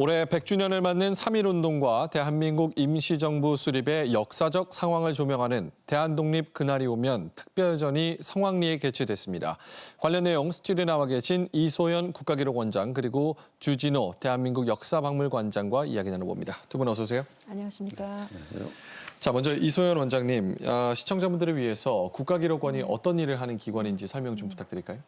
올해 100주년을 맞는 3.1운동과 대한민국 임시정부 수립의 역사적 상황을 조명하는 대한독립 그날이 오면 특별전이 성황리에 개최됐습니다. 관련 내용 스튜디오에 나와 계신 이소연 국가기록원장 그리고 주진호 대한민국 역사박물관장과 이야기 나눠봅니다. 두 분 어서 오세요. 안녕하십니까. 자, 먼저 이소연 원장님, 아, 시청자분들을 위해서 국가기록원이 어떤 일을 하는 기관인지 설명 좀 부탁드릴까요?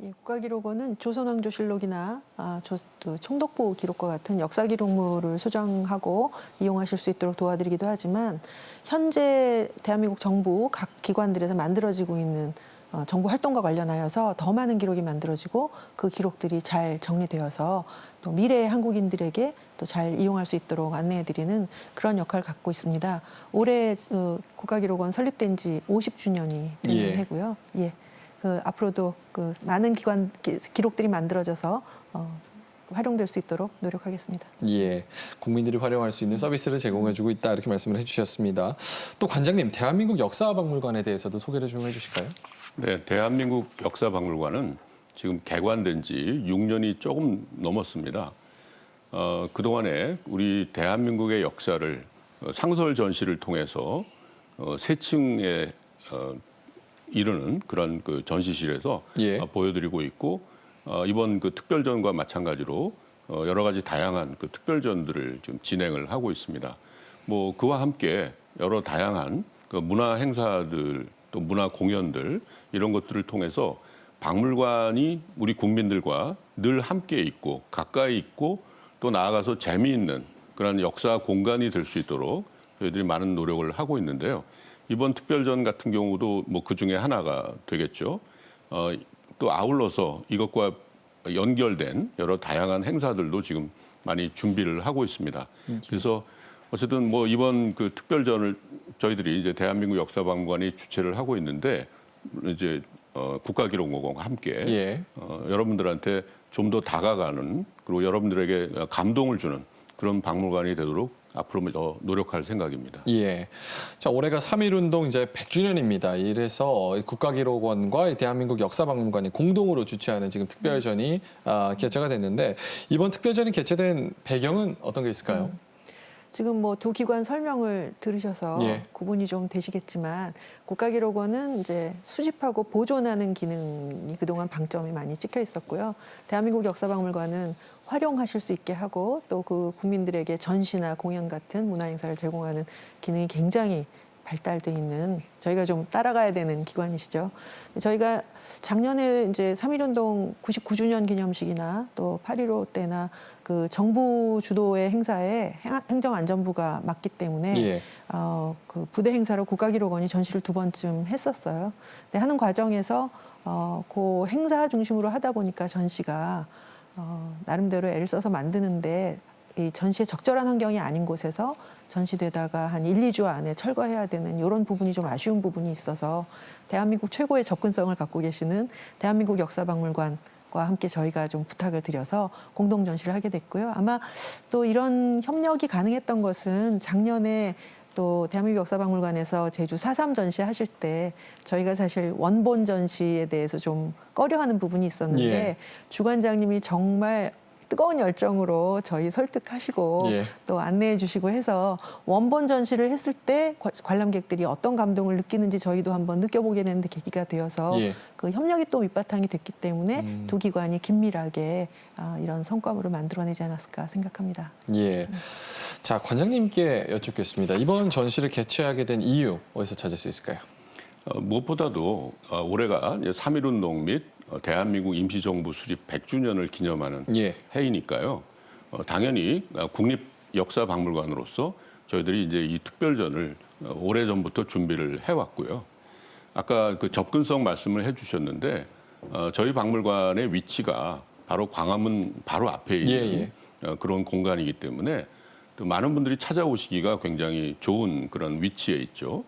이 국가기록원은 조선왕조실록이나 아, 조, 그 총독부 기록과 같은 역사 기록물을 소장하고 이용하실 수 있도록 도와드리기도 하지만 현재 대한민국 정부 각 기관들에서 만들어지고 있는 어, 정부 활동과 관련하여서 더 많은 기록이 만들어지고 그 기록들이 잘 정리되어서 또 미래의 한국인들에게 또 잘 이용할 수 있도록 안내해드리는 그런 역할을 갖고 있습니다. 올해 어, 국가기록원 설립된 지 50주년이 되는 예. 해고요. 예. 그 앞으로도 그 많은 기관 기, 기록들이 만들어져서 어, 활용될 수 있도록 노력하겠습니다. 예, 국민들이 활용할 수 있는 서비스를 제공해주고 있다 이렇게 말씀을 해주셨습니다. 또 관장님, 대한민국 역사박물관에 대해서도 소개를 좀 해주실까요? 네, 대한민국 역사박물관은 지금 개관된 지 6년이 조금 넘었습니다. 어, 그동안에 우리 대한민국의 역사를 어, 상설 전시를 통해서 어, 세 층에 어, 이르는 그런 그 전시실에서 예. 어, 보여드리고 있고 어, 이번 그 특별전과 마찬가지로 어, 여러 가지 다양한 그 특별전들을 지금 진행을 하고 있습니다. 뭐 그와 함께 여러 다양한 그 문화 행사들 또 문화 공연들 이런 것들을 통해서 박물관이 우리 국민들과 늘 함께 있고 가까이 있고 또 나아가서 재미있는 그런 역사 공간이 될 수 있도록 저희들이 많은 노력을 하고 있는데요. 이번 특별전 같은 경우도 뭐 그 중에 하나가 되겠죠. 어, 또 아울러서 이것과 연결된 여러 다양한 행사들도 지금 많이 준비를 하고 있습니다. 그래서 어쨌든 뭐 이번 그 특별전을 저희들이 이제 대한민국 역사박물관이 주최를 하고 있는데 이제 어, 국가기록원과 함께 예. 어, 여러분들한테 좀 더 다가가는 그리고 여러분들에게 감동을 주는 그런 박물관이 되도록 앞으로 더 노력할 생각입니다. 예. 자, 올해가 3.1운동 이제 100주년입니다. 이래서 국가기록원과 이 대한민국 역사박물관이 공동으로 주최하는 지금 특별전이 아, 개최가 됐는데 이번 특별전이 개최된 배경은 어떤 게 있을까요? 지금 뭐 두 기관 설명을 들으셔서 예. 구분이 좀 되시겠지만 국가기록원은 이제 수집하고 보존하는 기능이 그동안 방점이 많이 찍혀 있었고요. 대한민국 역사박물관은 활용하실 수 있게 하고 또 그 국민들에게 전시나 공연 같은 문화 행사를 제공하는 기능이 굉장히 발달돼 있는 저희가 좀 따라가야 되는 기관이시죠. 저희가 작년에 이제 3.1운동 99주년 기념식이나 또 8.15 때나 그 정부 주도의 행사에 행- 행정안전부가 맡기 때문에 예. 어, 그 부대 행사로 국가기록원이 전시를 두 번쯤 했었어요. 근데 하는 과정에서 어, 그 행사 중심으로 하다 보니까 전시가 어, 나름대로 애를 써서 만드는데 이 전시에 적절한 환경이 아닌 곳에서 전시되다가 한 1, 2주 안에 철거해야 되는 이런 부분이 좀 아쉬운 부분이 있어서 대한민국 최고의 접근성을 갖고 계시는 대한민국 역사박물관 과 함께 저희가 좀 부탁을 드려서 공동 전시를 하게 됐고요. 아마 또 이런 협력이 가능했던 것은 작년에 또 대한민국 역사박물관에서 제주 4.3 전시 하실 때 저희가 사실 원본 전시에 대해서 좀 꺼려하는 부분이 있었는데 예. 주관장님이 정말 뜨거운 열정으로 저희 설득하시고 예. 또 안내해 주시고 해서 원본 전시를 했을 때 과- 관람객들이 어떤 감동을 느끼는지 저희도 한번 느껴보게 되는 계기가 되어서 예. 그 협력이 또 밑바탕이 됐기 때문에 음. 두 기관이 긴밀하게 아, 이런 성과물을 만들어내지 않았을까 생각합니다. 예. 자, 관장님께 여쭙겠습니다. 이번 전시를 개최하게 된 이유 어디서 찾을 수 있을까요? 어, 무엇보다도 어, 올해가 3.1운동 및 어, 대한민국 임시정부 수립 100주년을 기념하는 예. 해이니까요. 어, 당연히 어, 국립 역사 박물관으로서 저희들이 이제 이 특별전을 어, 오래 전부터 준비를 해왔고요. 아까 그 접근성 말씀을 해주셨는데 어, 저희 박물관의 위치가 바로 광화문 바로 앞에 있는 예, 어, 그런 공간이기 때문에 또 많은 분들이 찾아오시기가 굉장히 좋은 그런 위치에 있죠.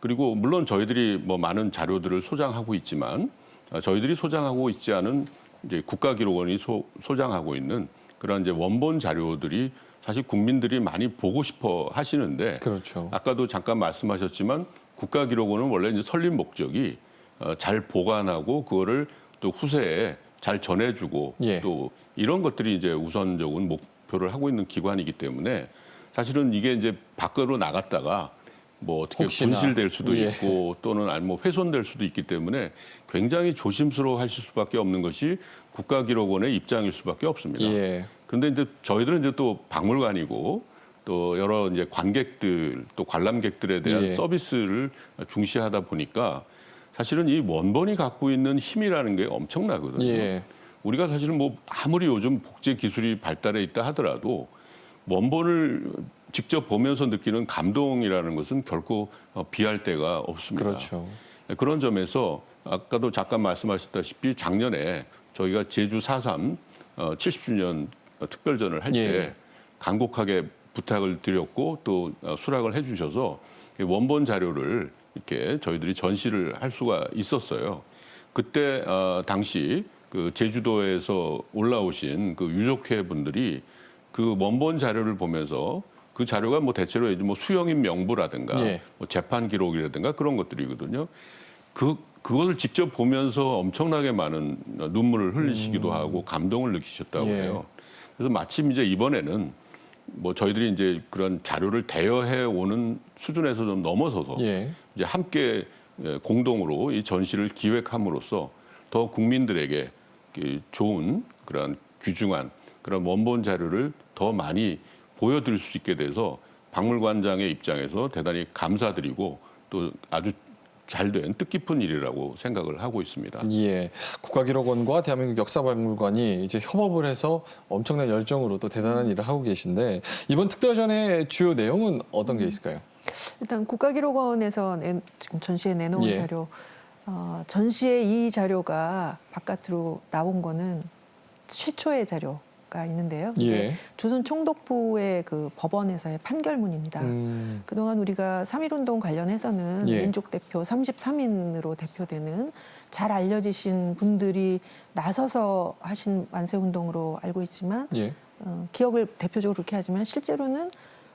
그리고 물론 저희들이 뭐 많은 자료들을 소장하고 있지만 어, 저희들이 소장하고 있지 않은 이제 국가기록원이 소, 소장하고 있는 그런 이제 원본 자료들이 사실 국민들이 많이 보고 싶어 하시는데 그렇죠. 아까도 잠깐 말씀하셨지만 국가기록원은 원래 이제 설립 목적이 어, 잘 보관하고 그거를 또 후세에 잘 전해주고 예. 또 이런 것들이 이제 우선적인 목, 발표를 하고 있는 기관이기 때문에 사실은 이게 이제 밖으로 나갔다가 뭐 어떻게 혹시나. 분실될 수도 예. 있고 또는 아니 뭐 훼손될 수도 있기 때문에 굉장히 조심스러워 하실 수밖에 없는 것이 국가기록원의 입장일 수밖에 없습니다. 예. 근데 이제 저희들은 이제 또 박물관이고 또 여러 이제 관객들 또 관람객들에 대한 예. 서비스를 중시하다 보니까 사실은 이 원본이 갖고 있는 힘이라는 게 엄청나거든요. 예. 우리가 사실은 뭐 아무리 요즘 복제 기술이 발달해 있다 하더라도 원본을 직접 보면서 느끼는 감동이라는 것은 결코 어, 비할 데가 없습니다. 그렇죠. 네, 그런 점에서 아까도 잠깐 말씀하셨다시피 작년에 저희가 제주 4.3 어, 70주년 특별전을 할때 예. 간곡하게 부탁을 드렸고 또 어, 수락을 해주셔서 이 원본 자료를 이렇게 저희들이 전시를 할 수가 있었어요. 그때 어, 당시 그 제주도에서 올라오신 그 유족회 분들이 그 원본 자료를 보면서 그 자료가 뭐 대체로 이제 뭐 수영인 명부라든가 예. 뭐 재판 기록이라든가 그런 것들이거든요. 그 그것을 직접 보면서 엄청나게 많은 눈물을 흘리시기도 하고 감동을 느끼셨다고 예. 해요. 그래서 마침 이제 이번에는 뭐 저희들이 이제 그런 자료를 대여해 오는 수준에서 좀 넘어서서 예. 이제 함께 예, 공동으로 이 전시를 기획함으로써 더 국민들에게 그 좋은 그런 귀중한 그런 원본 자료를 더 많이 보여드릴 수 있게 돼서 박물관장의 입장에서 대단히 감사드리고 또 아주 잘된 뜻깊은 일이라고 생각을 하고 있습니다. 예. 국가기록원과 대한민국 역사박물관이 이제 협업을 해서 엄청난 열정으로 또 대단한 일을 하고 계신데 이번 특별전의 주요 내용은 어떤 게 있을까요? 일단 국가기록원에서 내, 지금 전시에 내놓은 예. 자료, 어, 전시에 이 자료가 바깥으로 나온 거는 최초의 자료 가 있는데요. 이게 예. 조선 총독부의 그 법원에서의 판결문입니다. 음, 그동안 우리가 3.1운동 관련해서는 예. 민족 대표 33인으로 대표되는 잘 알려지신 분들이 나서서 하신 만세운동으로 알고 있지만 예. 어, 기억을 대표적으로 그렇게 하지만 실제로는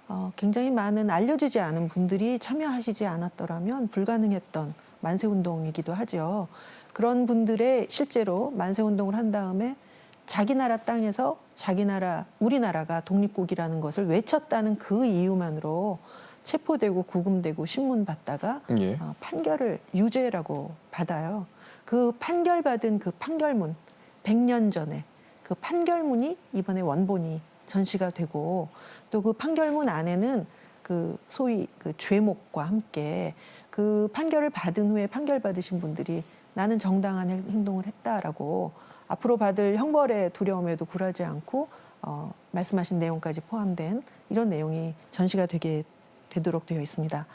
어, 굉장히 많은 알려지지 않은 분들이 참여하시지 않았더라면 불가능했던 만세운동이기도 하죠. 그런 분들의 실제로 만세운동을 한 다음에 자기 나라 땅에서 자기 나라, 우리나라가 독립국이라는 것을 외쳤다는 그 이유만으로 체포되고 구금되고 신문 받다가 예. 어, 판결을 유죄라고 받아요. 그 판결받은 그 판결문 100년 전에 그 판결문이 이번에 원본이 전시가 되고 또 그 판결문 안에는 그 소위 그 죄목과 함께 그 판결을 받은 후에 판결 받으신 분들이 나는 정당한 행- 행동을 했다라고 앞으로 받을 형벌의 두려움에도 굴하지 않고 어, 말씀하신 내용까지 포함된 이런 내용이 전시가 되게 되도록 되어 있습니다.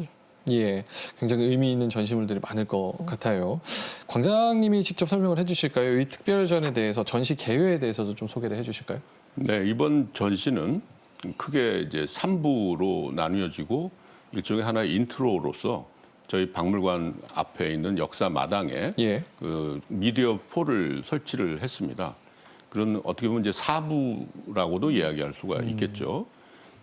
예. 예, 굉장히 의미 있는 전시물들이 많을 것 같아요. 광장님이 직접 설명을 해주실까요? 이 특별전에 대해서 전시 개요에 대해서도 좀 소개를 해주실까요? 네, 이번 전시는 크게 이제 3부로 나뉘어지고 일종의 하나의 인트로로서 저희 박물관 앞에 있는 역사 마당에 예, 그 미디어 폴을 설치를 했습니다. 그런 어떻게 보면 이제 사부라고도 이야기할 수가 있겠죠.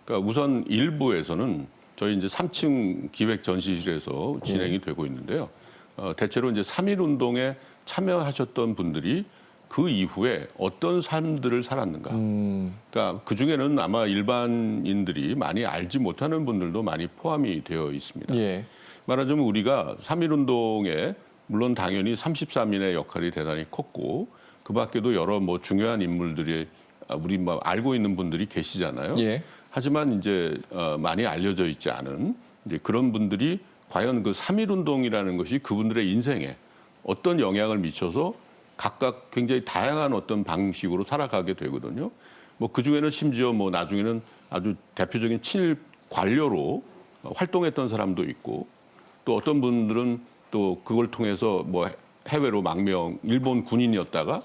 그러니까 우선 1부에서는 저희 이제 3층 기획 전시실에서 진행이 되고 있는데요. 어, 대체로 이제 3.1 운동에 참여하셨던 분들이 그 이후에 어떤 삶들을 살았는가. 음, 그러니까 그 중에는 아마 일반인들이 많이 알지 못하는 분들도 많이 포함이 되어 있습니다. 예, 말하자면 우리가 3.1 운동에 물론 당연히 33인의 역할이 대단히 컸고 그 밖에도 여러 뭐 중요한 인물들이 아, 우리 뭐 알고 있는 분들이 계시잖아요. 예, 하지만 이제 어, 많이 알려져 있지 않은 이제 그런 분들이 과연 그 3.1 운동이라는 것이 그분들의 인생에 어떤 영향을 미쳐서 각각 굉장히 다양한 어떤 방식으로 살아가게 되거든요. 뭐 그 중에는 심지어 뭐 나중에는 아주 대표적인 친일 관료로 활동했던 사람도 있고 또 어떤 분들은 또 그걸 통해서 뭐 해외로 망명 일본 군인이었다가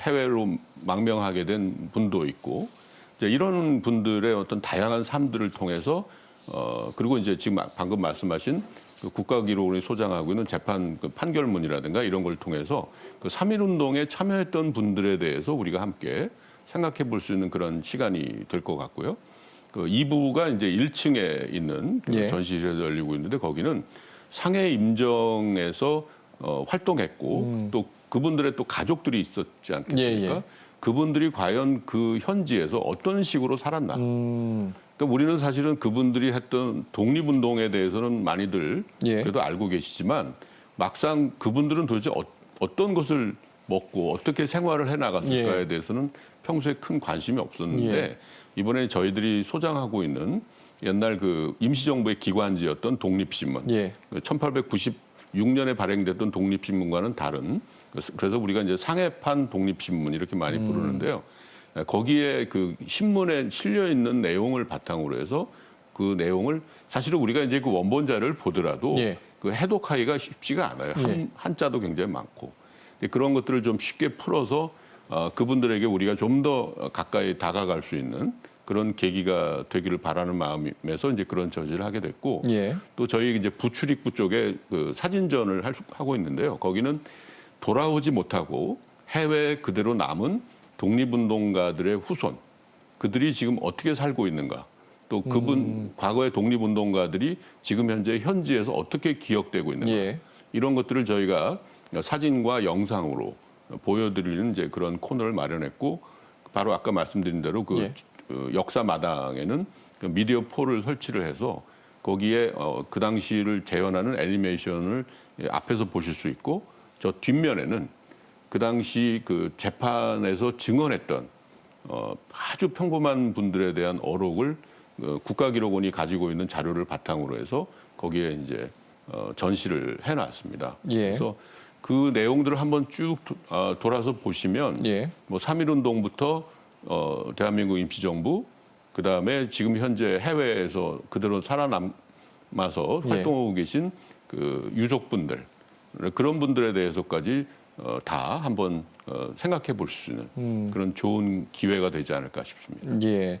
해외로 망명하게 된 분도 있고 이제 이런 분들의 어떤 다양한 삶들을 통해서 어 그리고 이제 지금 방금 말씀하신 그 국가기록원이 소장하고 있는 재판 그 판결문이라든가 이런 걸 통해서 그 3.1 운동에 참여했던 분들에 대해서 우리가 함께 생각해 볼 수 있는 그런 시간이 될 것 같고요. 그 2부가 이제 1층에 있는 그 예. 전시실에서 열리고 있는데 거기는 상해 임정에서 어, 활동했고 또 그분들의 또 가족들이 있었지 않겠습니까? 예, 예. 그분들이 과연 그 현지에서 어떤 식으로 살았나. 음, 그러니까 우리는 사실은 그분들이 했던 독립운동에 대해서는 많이들 예. 그래도 알고 계시지만 막상 그분들은 도대체 어, 떤 것을 먹고 어떻게 생활을 해 나갔을까에 예. 대해서는 평소에 큰 관심이 없었는데 예. 이번에 저희들이 소장하고 있는 옛날 그 임시정부의 기관지였던 독립신문 예. 1896년에 발행됐던 독립신문과는 다른 그래서 우리가 이제 상해판 독립신문 이렇게 많이 음. 부르는데요. 거기에 그 신문에 실려 있는 내용을 바탕으로 해서 그 내용을 사실은 우리가 이제 그 원본자를 보더라도 예. 그 해독하기가 쉽지가 않아요. 한, 예. 한자도 굉장히 많고 그런 것들을 좀 쉽게 풀어서 어, 그분들에게 우리가 좀 더 가까이 다가갈 수 있는 그런 계기가 되기를 바라는 마음에서 이제 그런 저지를 하게 됐고 예. 또 저희 이제 부출입구 쪽에 그 사진전을 할 수- 하고 있는데요. 거기는 돌아오지 못하고 해외에 그대로 남은 독립운동가들의 후손 그들이 지금 어떻게 살고 있는가 또 그분 음. 과거의 독립운동가들이 지금 현재 현지에서 어떻게 기억되고 있는가 예. 이런 것들을 저희가 사진과 영상으로 보여드리는 이제 그런 코너를 마련했고 바로 아까 말씀드린 대로 그 예. 어, 역사 마당에는 그 미디어 폴을 설치를 해서 거기에 어, 그 당시를 재현하는 애니메이션을 예, 앞에서 보실 수 있고 저 뒷면에는 그 당시 그 재판에서 증언했던 어, 아주 평범한 분들에 대한 어록을 어, 국가기록원이 가지고 있는 자료를 바탕으로 해서 거기에 이제 어, 전시를 해놨습니다. 예. 그래서 그 내용들을 한번 쭉 도- 아, 돌아서 보시면 예. 뭐 3.1운동부터 어, 대한민국 임시정부 그다음에 지금 현재 해외에서 그대로 살아남아서 예. 활동하고 계신 그 유족분들 그런 분들에 대해서까지 어, 다 한번 어, 생각해 볼 수 있는 음. 그런 좋은 기회가 되지 않을까 싶습니다. 예.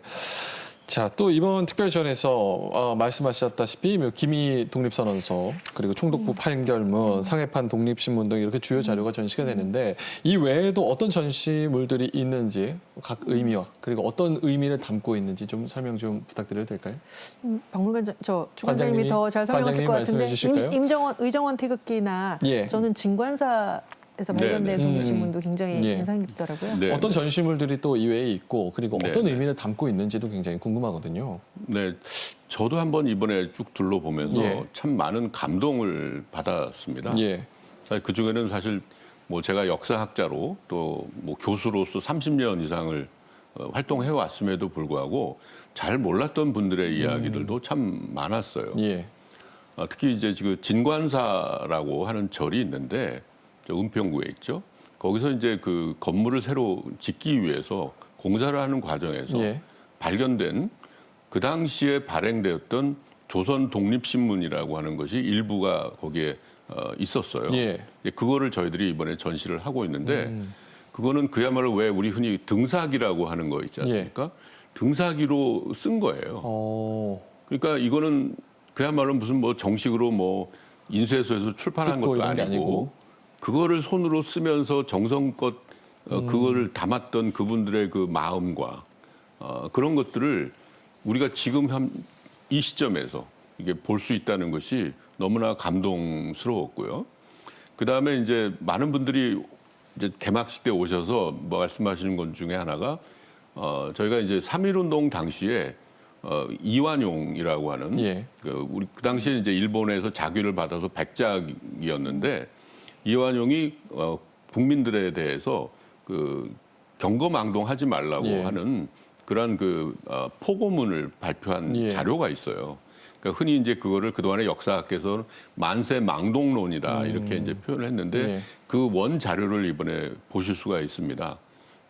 자, 또 이번 특별전에서 어, 말씀하셨다시피 뭐 기미 독립선언서 그리고 총독부 판결문, 상해판 독립신문 등 이렇게 주요 자료가 전시가 되는데 이 외에도 어떤 전시물들이 있는지 각 의미와 그리고 어떤 의미를 담고 있는지 좀 설명 좀 부탁드려도 될까요? 음, 박물관 저 관장님이- 주관장님이 더 잘 설명하실 관장님이 것 같은데 말씀해 주실까요? 임, 정원 의정원 태극기나 예. 저는 진관사 에서 네, 발견된 네. 독립신문도 굉장히 예. 인상 깊더라고요. 네, 어떤 전시물들이 또 이외에 있고 그리고 네, 어떤 네. 의미를 담고 있는지도 굉장히 궁금하거든요. 네, 저도 한번 이번에 쭉 둘러보면서 예. 참 많은 감동을 받았습니다. 예. 사실 그 중에는 사실 뭐 제가 역사학자로 또 뭐 교수로서 30년 이상을 어, 활동해 왔음에도 불구하고 잘 몰랐던 분들의 이야기들도 참 많았어요. 예. 어, 특히 이제 지금 진관사라고 하는 절이 있는데 저 은평구에 있죠. 거기서 이제 그 건물을 새로 짓기 위해서 공사를 하는 과정에서 예. 발견된 그 당시에 발행되었던 조선 독립신문이라고 하는 것이 일부가 거기에 어, 있었어요. 예. 그거를 저희들이 이번에 전시를 하고 있는데 음. 그거는 그야말로 왜 우리 흔히 등사기라고 하는 거 있지 않습니까? 등사기로 쓴 거예요. 어. 그러니까 이거는 그야말로 무슨 뭐 정식으로 뭐 인쇄소에서 출판한 것도 아니고, 아니고. 그거를 손으로 쓰면서 정성껏 어, 음. 그거를 담았던 그분들의 그 마음과 어, 그런 것들을 우리가 지금 한 이 시점에서 이게 볼 수 있다는 것이 너무나 감동스러웠고요. 그 다음에 이제 많은 분들이 이제 개막식 때 오셔서 뭐 말씀하시는 것 중에 하나가 어, 저희가 이제 3.1운동 당시에 어, 이완용이라고 하는 예. 그 우리 그 당시에 이제 일본에서 자규를 받아서 백작이었는데 이완용이 어, 국민들에 대해서 그 경거망동하지 말라고 예. 하는 그러한 그 어, 포고문을 발표한 예. 자료가 있어요. 그러니까 흔히 이제 그거를 그동안의 역사학에서 만세 망동론이다 이렇게 이제 표현을 했는데 음. 예. 그원 자료를 이번에 보실 수가 있습니다.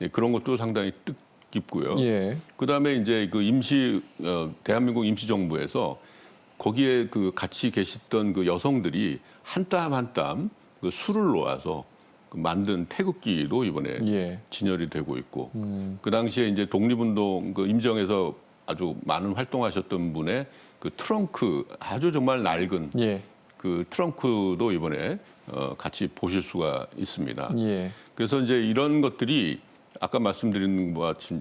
예, 그런 것도 상당히 뜻깊고요. 예. 그다음에 이제 그 임시 어, 대한민국 임시 정부에서 거기에 그 같이 계셨던 그 여성들이 한 땀 한땀 그 술을 놓아서 그 만든 태극기도 이번에 예. 진열이 되고 있고 음. 그 당시에 이제 독립운동 그 임정에서 아주 많은 활동하셨던 분의 그 트렁크 아주 정말 낡은 예. 그 트렁크도 이번에 어, 같이 보실 수가 있습니다. 예. 그래서 이제 이런 것들이 아까 말씀드린 바와 같이-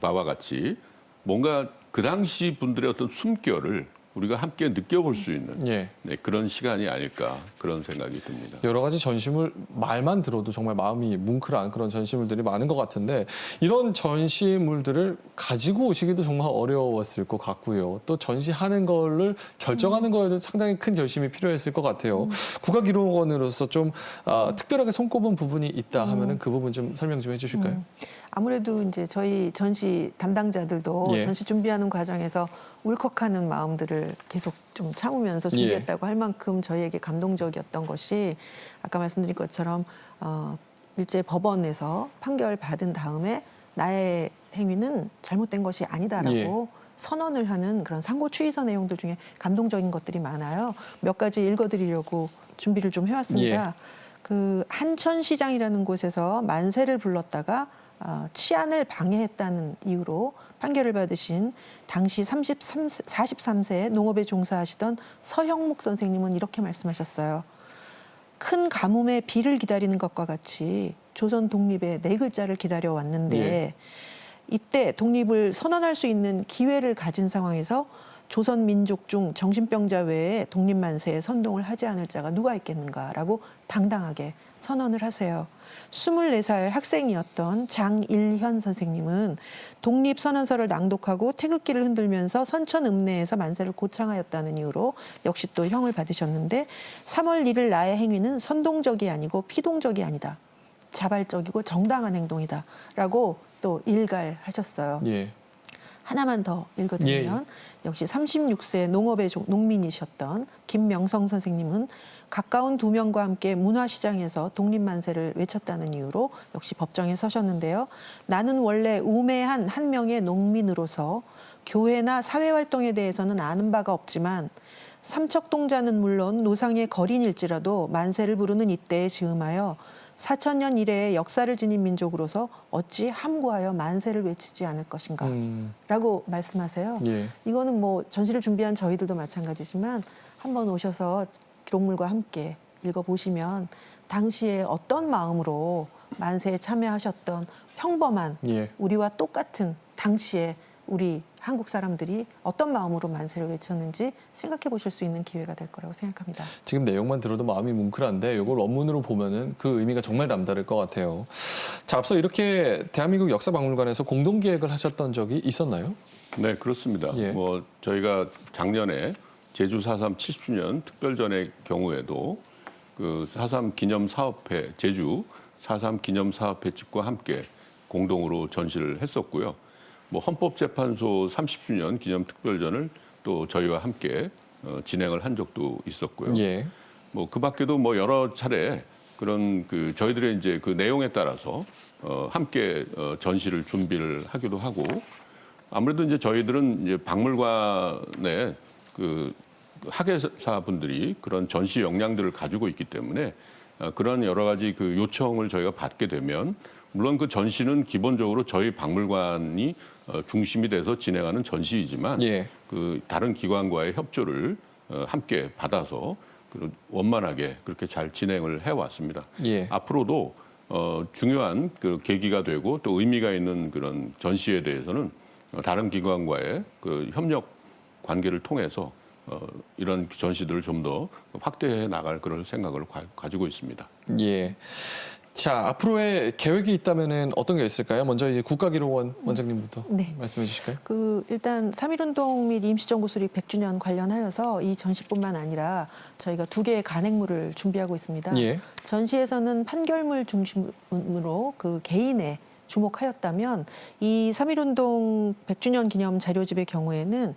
바와 같이 뭔가 그 당시 분들의 어떤 숨결을 우리가 함께 느껴볼 수 있는 예. 네, 그런 시간이 아닐까 그런 생각이 듭니다. 여러 가지 전시물 말만 들어도 정말 마음이 뭉클한 그런 전시물들이 많은 것 같은데 이런 전시물들을 가지고 오시기도 정말 어려웠을 것 같고요. 또 전시하는 거를 결정하는 거에도 상당히 큰 결심이 필요했을 것 같아요. 국가기록원으로서 좀 아, 특별하게 손꼽은 부분이 있다 하면은 그 부분 좀 설명 좀 해주실까요? 음. 아무래도 이제 저희 전시 담당자들도 예. 전시 준비하는 과정에서 울컥하는 마음들을 계속 좀 참으면서 준비했다고 할 만큼 저희에게 감동적이었던 것이 아까 말씀드린 것처럼 어, 일제 법원에서 판결 받은 다음에 나의 행위는 잘못된 것이 아니다라고 예. 선언을 하는 그런 상고 추이서 내용들 중에 감동적인 것들이 많아요. 몇 가지 읽어드리려고 준비를 좀 해왔습니다. 그 한천시장이라는 곳에서 만세를 불렀다가 어, 치안을 방해했다는 이유로 판결을 받으신 당시 33, 43세 농업에 종사하시던 서형목 선생님은 이렇게 말씀하셨어요. 큰 가뭄에 비를 기다리는 것과 같이 조선 독립의 네 글자를 기다려 왔는데 예. 이때 독립을 선언할 수 있는 기회를 가진 상황에서 조선 민족 중 정신병자 외에 독립 만세에 선동을 하지 않을 자가 누가 있겠는가라고 당당하게 선언을 하세요. 24살 학생이었던 장일현 선생님은 독립 선언서를 낭독하고 태극기를 흔들면서 선천 읍내에서 만세를 고창하였다는 이유로 역시 또 형을 받으셨는데 3월 1일 나의 행위는 선동적이 아니고 피동적이 아니다. 자발적이고 정당한 행동이다라고 또 일갈하셨어요. 예. 하나만 더 읽어드리면 역시 36세 농업의 종- 농민이셨던 김명성 선생님은 가까운 두 명과 함께 문화시장에서 독립만세를 외쳤다는 이유로 역시 법정에 서셨는데요. 나는 원래 우매한 한 명의 농민으로서 교회나 사회활동에 대해서는 아는 바가 없지만 삼척동자는 물론 노상의 거린일지라도 만세를 부르는 이때에 즈음하여 사천 년 이래의 역사를 지닌 민족으로서 어찌 함구하여 만세를 외치지 않을 것인가 음, 라고 말씀하세요. 예. 이거는 뭐 전시를 준비한 저희들도 마찬가지지만 한번 오셔서 기록물과 함께 읽어보시면 당시에 어떤 마음으로 만세에 참여하셨던 평범한 예. 우리와 똑같은 당시에 우리 한국 사람들이 어떤 마음으로 만세를 외쳤는지 생각해 보실 수 있는 기회가 될 거라고 생각합니다. 지금 내용만 들어도 마음이 뭉클한데 이걸 원문으로 보면은 그 의미가 정말 남다를 것 같아요. 자, 앞서 이렇게 대한민국 역사박물관에서 공동 기획을 하셨던 적이 있었나요? 네, 그렇습니다. 예. 뭐 저희가 작년에 제주 4.3 70주년 특별전의 경우에도 그 4.3 기념 사업회 제주 4.3 기념 사업회 측과 함께 공동으로 전시를 했었고요. 뭐 헌법재판소 30주년 기념 특별전을 또 저희와 함께 어, 진행을 한 적도 있었고요. 예. 뭐 그 밖에도 뭐 여러 차례 그런 그 저희들의 이제 그 내용에 따라서 어 함께 어 전시를 준비를 하기도 하고 아무래도 이제 저희들은 이제 박물관에 그 학예사 분들이 그런 전시 역량들을 가지고 있기 때문에 어 그런 여러 가지 그 요청을 저희가 받게 되면 물론 그 전시는 기본적으로 저희 박물관이 어 중심이 돼서 진행하는 전시이지만 예. 그 다른 기관과의 협조를 어, 함께 받아서 그 원만하게 그렇게 잘 진행을 해 왔습니다. 예. 앞으로도 어, 중요한 그 계기가 되고 또 의미가 있는 그런 전시에 대해서는 어, 다른 기관과의 그 협력 관계를 통해서 어, 이런 전시들을 좀 더 확대해 나갈 그런 생각을 가, 가지고 있습니다. 예. 자, 앞으로의 계획이 있다면은 어떤 게 있을까요? 먼저 이제 국가기록원 원장님부터 네. 말씀해 주실까요? 그 일단 3.1운동 및 임시정부 수립 100주년 관련하여서 이 전시뿐만 아니라 저희가 두 개의 간행물을 준비하고 있습니다. 예. 전시에서는 판결물 중심으로 그 개인에 주목하였다면 이 3.1운동 100주년 기념 자료집의 경우에는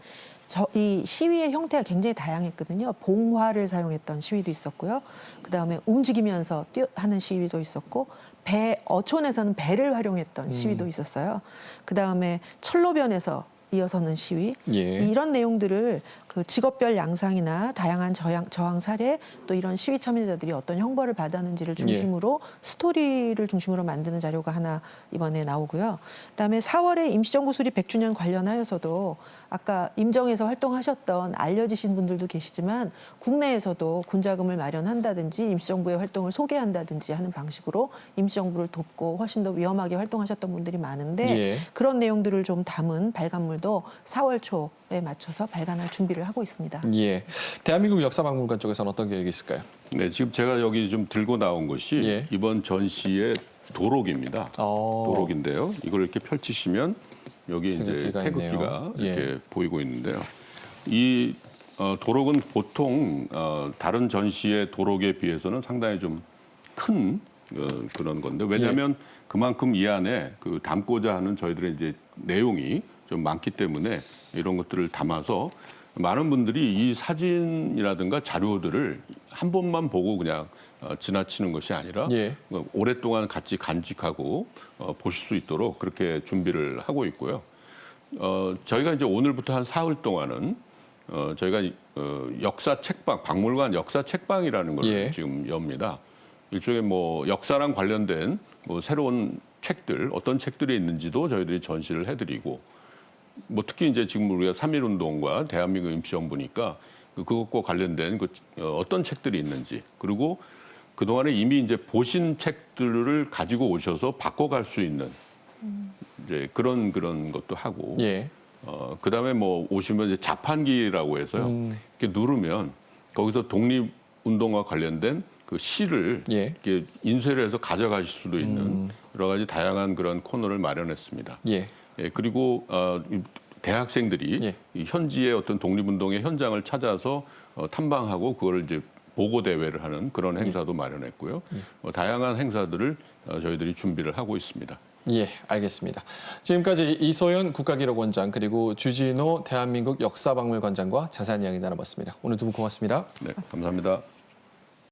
저, 이 시위의 형태가 굉장히 다양했거든요. 봉화를 사용했던 시위도 있었고요. 그 다음에 움직이면서 뛰어 하는 시위도 있었고, 배, 어촌에서는 배를 활용했던 시위도 있었어요. 그 다음에 철로변에서 이어서는 시위. 예. 이런 내용들을 그 직업별 양상이나 다양한 저항, 저항 사례 또 이런 시위 참여자들이 어떤 형벌을 받았는지를 중심으로 스토리를 중심으로 만드는 자료가 하나 이번에 나오고요. 그다음에 4월에 임시정부 수립 100주년 관련하여서도 아까 임정에서 활동하셨던 알려지신 분들도 계시지만 국내에서도 군자금을 마련한다든지 임시정부의 활동을 소개한다든지 하는 방식으로 임시정부를 돕고 훨씬 더 위험하게 활동하셨던 분들이 많은데 예. 그런 내용들을 좀 담은 발간물 도 자료도 4월 초에 맞춰서 발간할 준비를 하고 있습니다. 예. 대한민국 역사박물관 쪽에서는 어떤 계획이 있을까요? 네, 지금 제가 여기 좀 들고 나온 것이 예. 이번 전시의 도록입니다. 어. 도록인데요. 이걸 이렇게 펼치시면 여기 이제 태극기가 태극기가 있네요. 예. 이렇게 보이고 있는데요. 이 어, 도록은 보통 어, 다른 전시의 도록에 비해서는 상당히 좀 큰 어, 그런 건데 왜냐하면 그만큼 이 안에 그 담고자 하는 저희들의 이제 내용이 좀 많기 때문에 이런 것들을 담아서 많은 분들이 이 사진이라든가 자료들을 한 번만 보고 그냥 어, 지나치는 것이 아니라 예. 어, 오랫동안 같이 간직하고 어, 보실 수 있도록 그렇게 준비를 하고 있고요. 어, 저희가 이제 오늘부터 한 사흘 동안은 어, 저희가 어, 역사 책방, 박물관 역사 책방이라는 걸 예. 지금 엽니다. 일종의 뭐 역사랑 관련된 뭐 새로운 책들, 어떤 책들이 있는지도 저희들이 전시를 해드리고 뭐 특히 이제 지금 우리가 3.1 운동과 대한민국 임시정부니까 그- 그것과 관련된 그 어, 어떤 책들이 있는지 그리고 그동안에 이미 이제 보신 책들을 가지고 오셔서 바꿔갈 수 있는 이제 그런 그런 것도 하고 예. 어, 그다음에 뭐 오시면 이제 자판기라고 해서요. 음. 이렇게 누르면 거기서 독립 운동과 관련된 그 시를 예. 이렇게 인쇄를 해서 가져가실 수도 있는 음. 여러 가지 다양한 그런 코너를 마련했습니다. 예. 예, 그리고 어, 이 대학생들이 예. 이 현지의 어떤 독립운동의 현장을 찾아서 어, 탐방하고 그걸 이제 보고 대회를 하는 그런 예. 행사도 마련했고요. 어, 다양한 행사들을 어, 저희들이 준비를 하고 있습니다. 예, 알겠습니다. 지금까지 이소연 국가기록원장 그리고 주진호 대한민국 역사박물관장과 자세한 이야기 나눠봤습니다. 오늘 두 분 고맙습니다. 네, 감사합니다.